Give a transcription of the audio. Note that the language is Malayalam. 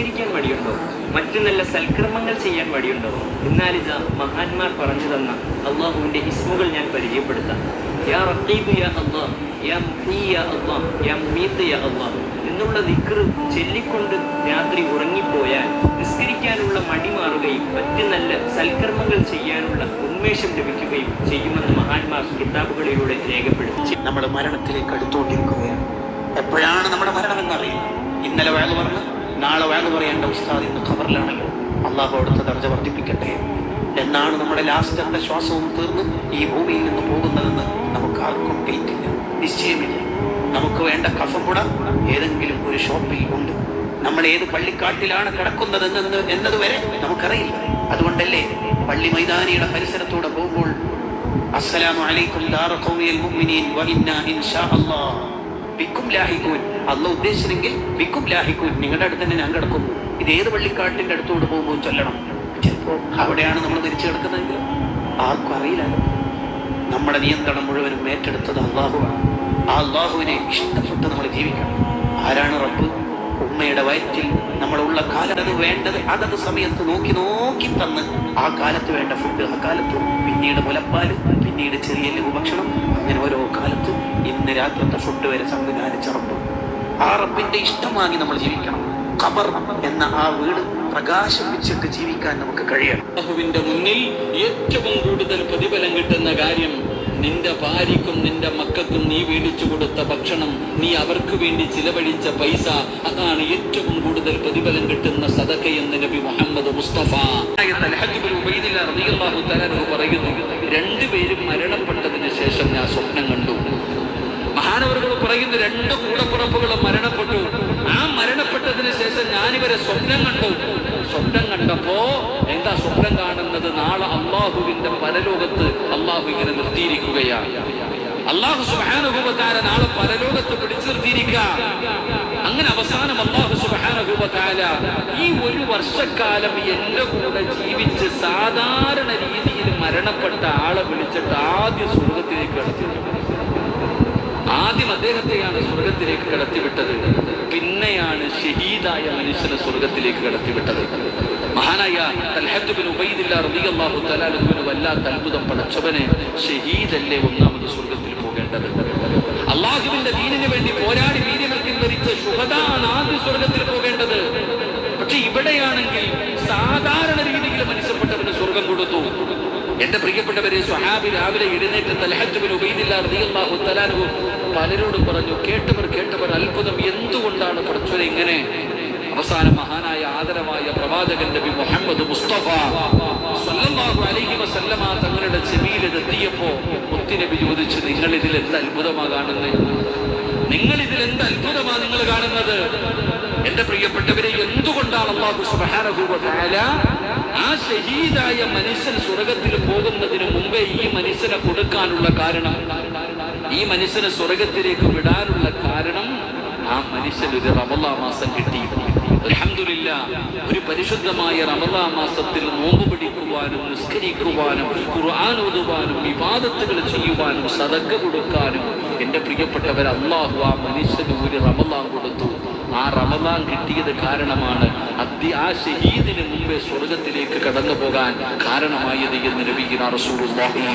നിസ്കരിക്കാൻ മടിയുണ്ടോ മറ്റു നല്ല സൽക്രമങ്ങൾ ചെയ്യാൻ മടിയുണ്ടോ എന്നാൽ ഇതാ മഹാന്മാർ പറഞ്ഞു തന്ന അള്ളാഹുവിന്റെ ഇസ്മുകൾ ഞാൻ പരിചയപ്പെടുത്താം. എന്നുള്ള ദിക്റ് ചൊല്ലിക്കൊണ്ട് രാത്രി ഉറങ്ങിപ്പോയാൽ നിസ്കരിക്കാനുള്ള മടി മാറുകയും മറ്റു നല്ല സൽക്രമങ്ങൾ ചെയ്യാനുള്ള ഉന്മേഷം ലഭിക്കുകയും ചെയ്യുമെന്ന് മഹാന്മാർ കിതാബുകളിലൂടെ രേഖപ്പെടുത്തി. നമ്മൾ മരണത്തിലേക്ക് അടുത്തുകൊണ്ടിരിക്കുകയാണ്. എപ്പോഴാണ് നമ്മുടെ മരണമെന്നറിയും ഇന്നലെ വേല പറഞ്ഞ് നാളെ വേല പറയേണ്ട ഉസ്താദ് ഇന്ന് ഖബറിലാണല്ലോ. അള്ളാഹു അവിടുത്തെ ദർജ വർദ്ധിപ്പിക്കട്ടെ. എന്നാണ് നമ്മുടെ ലാസ്റ്ററിന്റെ ശ്വാസവും തീർന്ന് ഈ ഭൂമിയിൽ നിന്ന് പോകുന്നതെന്ന് നമുക്ക് ആർക്കും ഡേറ്റില്ല നിശ്ചയമില്ല. നമുക്ക് വേണ്ട കഫം കൂട ഏതെങ്കിലും ഒരു ഷോപ്പിൽ ഉണ്ട്. നമ്മൾ ഏത് പള്ളിക്കാട്ടിലാണ് കിടക്കുന്നതെന്ന് എന്നതുവരെ നമുക്കറിയില്ല. അതുകൊണ്ടല്ലേ പള്ളി മൈതാനിയുടെ പരിസരത്തൂടെ പോകുമ്പോൾ അസ്സലാമു ബിക്കും ലാഹിക്കൂൻ അല്ല ഉദ്ദേശിച്ചെങ്കിൽ ബിക്കും ലാഹിക്കൂൻ നിങ്ങളുടെ അടുത്ത് തന്നെ ഞാൻ കിടക്കുന്നു. ഇത് ഏത് പള്ളിക്കാട്ടിന്റെ അടുത്തോട് പോകുമ്പോൾ ചൊല്ലണം? ചിലപ്പോ അവിടെയാണ് നമ്മൾ തിരിച്ചു കിടക്കുന്നതെങ്കിൽ? ആർക്കും അറിയില്ല. നമ്മുടെ നിയന്ത്രണം മുഴുവനും ഏറ്റെടുത്തത് അള്ളാഹുവാണ് ആ അള്ളാഹുവിനെ ഇഷ്ടപ്പെട്ട് നമ്മൾ ജീവിക്കണം. ആരാണ് റബ്ബ്? ഉമ്മയുടെ വയറ്റിൽ നമ്മളുള്ള കാലത്ത് വേണ്ടത് അതത് സമയത്ത് നോക്കി നോക്കി തന്ന് ആ കാലത്ത് വേണ്ട ഫുഡ് ആ കാലത്ത്. പിന്നീട് മുലപ്പാൽ പിന്നീട് ചെറിയ ലഘു ഭക്ഷണം അങ്ങനെ ഓരോ കാലത്തും രാത്രിത്തെ ഫുഡ് വരെ സംവിധാനിച്ച റബ്ബ് ആ റബ്ബിന്റെ ഇഷ്ടം വാങ്ങി നമ്മൾ ജീവിക്കണം. ഖബർ എന്ന ആ വീട് പ്രകാശം വെച്ചിട്ട് ജീവിക്കാൻ നമുക്ക് കഴിയണം. മുന്നിൽ ഏറ്റവും കൂടുതൽ പ്രതിഫലം കിട്ടുന്ന കാര്യം നിന്റെ ഭാര്യക്കും നിന്റെ മക്കൾക്കും നീ മേടിച്ചു കൊടുത്ത ഭക്ഷണം നീ അവർക്ക് വേണ്ടി ചിലവഴിച്ച പൈസ അതാണ് ഏറ്റവും കൂടുതൽ പ്രതിഫലം കിട്ടുന്ന സദക്ക എന്ന് നബി Muhammad Mustafa Talhat bin Ubaidillah റളിയല്ലാഹു തആല അൻഹു പറയുന്നു രണ്ടുപേരും മരണപ്പെട്ടതിന് ശേഷം ഞാൻ സ്വപ്നം കണ്ടു മഹാനവറുകൾ പറയുന്നു രണ്ട് കൂടപ്പുറപ്പുകളും മരണപ്പെട്ടു. ആ മരണപ്പെട്ടതിന് ശേഷം ഞാനിവരെ സ്വപ്നം കണ്ടു. സ്വപ്നം കണ്ടപ്പോ എന്താ സ്വപ്നം കാണുന്നത്? നാളെ അള്ളാഹുവിന്റെ പരലോകത്ത് അള്ളാഹു ഇങ്ങനെ നിർത്തിയിരിക്കുകയാണ്. അള്ളാഹു സുബാനുഭവത്താര നാളെ പരലോകത്ത് പിടിച്ചു നിർത്തിയിരിക്ക അങ്ങനെ അവസാനം അള്ളാഹു സുബാനുഭവത്താര ഈ ഒരു വർഷക്കാലം എന്റെ കൂടെ ജീവിച്ച് സാധാരണ രീതിയിൽ മരണപ്പെട്ട ആളെ വിളിച്ചിട്ട് ആദ്യ സ്വർഗത്തിലേക്ക് കടത്തി അദ്ദേഹത്തെയാണ് സ്വർഗത്തിലേക്ക് കടത്തിവിട്ടത്. പിന്നെയാണ് ഷഹീദായ മനുഷ്യനെ സ്വർഗത്തിലേക്ക് കടത്തിവിട്ടത്. മഹാനായ വല്ലാത്ത അത്ഭുതം പടച്ചവനെ ഷഹീദല്ലേ ഒന്നാമത് സ്വർഗത്തിൽ പോകേണ്ടത്. അള്ളാഹുവിന്റെ ദീനിന് വേണ്ടി പോരാടി വീര്യമൃത്യം ധരിച്ച ശുഭതാണ് ആദ്യ സ്വർഗത്തിൽ പോകേണ്ടത്. പക്ഷെ ഇവിടെയാണെങ്കിൽ സാധാരണ രീതിയിൽ മനുഷ്യപ്പെട്ടവന് സ്വർഗം കൊടുത്തു. എന്റെ പ്രിയപ്പെട്ടവരെ സ്വഹാബി രാവിലെ എഴുന്നേറ്റ് തലഹത്ത് ബിൻ ഉബൈദില്ല റളിയല്ലാഹു തആല അൻഹു പലരോടും പറഞ്ഞു കേട്ടവർ കേട്ടവർ അത്ഭുതം. എന്തുകൊണ്ടാണ് പഠിച്ചത് ഇങ്ങനെ? അവസാന മഹാനായ ആദരവായ പ്രവാചകൻ നബി മുഹമ്മദ് മുസ്തഫ സല്ലല്ലാഹു അലൈഹി വസല്ലമ തങ്ങളുടെ ചെവിയിൽ എത്തിയപ്പോ മുത്തുനബി ചോദിച്ചു നിങ്ങൾ ഇതിൽ എന്ത് അത്ഭുതമാ കാണുന്നത് നിങ്ങൾ ഇതിൽ എന്ത് അത്ഭുതമാ നിങ്ങൾ കാണുന്നത്? എന്റെ പ്രിയപ്പെട്ടവരെ എന്തുകൊണ്ടാണ് അള്ളാഹു സുബ്ഹാനഹു തആല ആ ഷഹീദായ മനുഷ്യൻ സ്വർഗത്തിൽ പോകുന്നതിന് മുമ്പേ ഈ മനുഷ്യനെ കൊടുക്കാനുള്ള കാരണം? ഈ മനുഷ്യനെ സ്വർഗത്തിലേക്ക് വിടാനുള്ള കാരണം ആ മനുഷ്യൻ ഒരു റമലാ മാസം കിട്ടി അലഹമില്ല ഒരു പരിശുദ്ധമായ റമലാ മാസത്തിൽ നോമ്പ് പിടിക്കുവാനും നിസ്കരിക്കുവാനും ഖുർആൻ ഓതുവാനും വിവാദത്തുകൾ ചെയ്യുവാനും സതക്ക കൊടുക്കാനും എന്റെ പ്രിയപ്പെട്ടവർ അള്ളാഹു ആ മനുഷ്യന് ഒരു റമലാൻ കൊടുത്തു. ആ റമദാൻ കിട്ടിയത് കാരണമാണ് അദ്യ ആ ഷഹീദിന് മുമ്പേ സ്വർഗത്തിലേക്ക് കടന്നു പോകാൻ കാരണമായത് എന്ന് നബീന റസൂലുള്ളാഹി